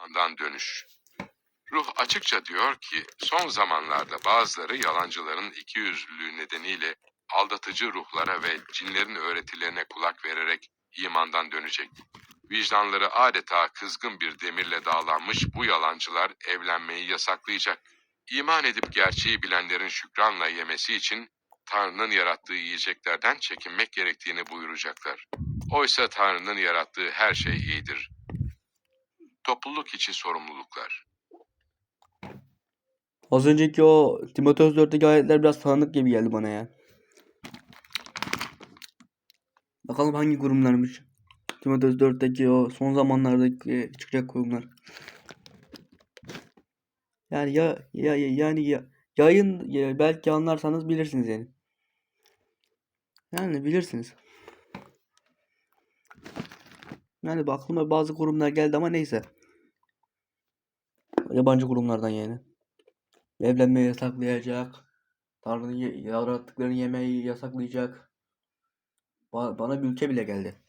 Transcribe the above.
imandan dönüş. Ruh açıkça diyor ki son zamanlarda bazıları yalancıların ikiyüzlülüğü nedeniyle aldatıcı ruhlara ve cinlerin öğretilerine kulak vererek imandan dönecek. Vicdanları adeta kızgın bir demirle dağlanmış bu yalancılar evlenmeyi yasaklayacak. İman edip gerçeği bilenlerin şükranla yemesi için Tanrı'nın yarattığı yiyeceklerden çekinmek gerektiğini buyuracaklar. Oysa Tanrı'nın yarattığı her şey iyidir. Topluluk içi sorumluluklar. Az önceki o Timoteus 4'teki ayetler biraz tanıdık gibi geldi bana ya. Bakalım hangi kurumlarmış. Timoteus 4'teki o son zamanlardaki çıkacak kurumlar. Yani ya, ya ya- yani ya, yayın ya belki anlarsanız bilirsiniz yani. Yani bilirsiniz. Yani aklıma bazı kurumlar geldi ama neyse. Yabancı kurumlardan yani. Evlenmeyi yasaklayacak. Tanrı'nın yarattıklarını yemeyi yasaklayacak. Ba- bana bir ülke bile geldi.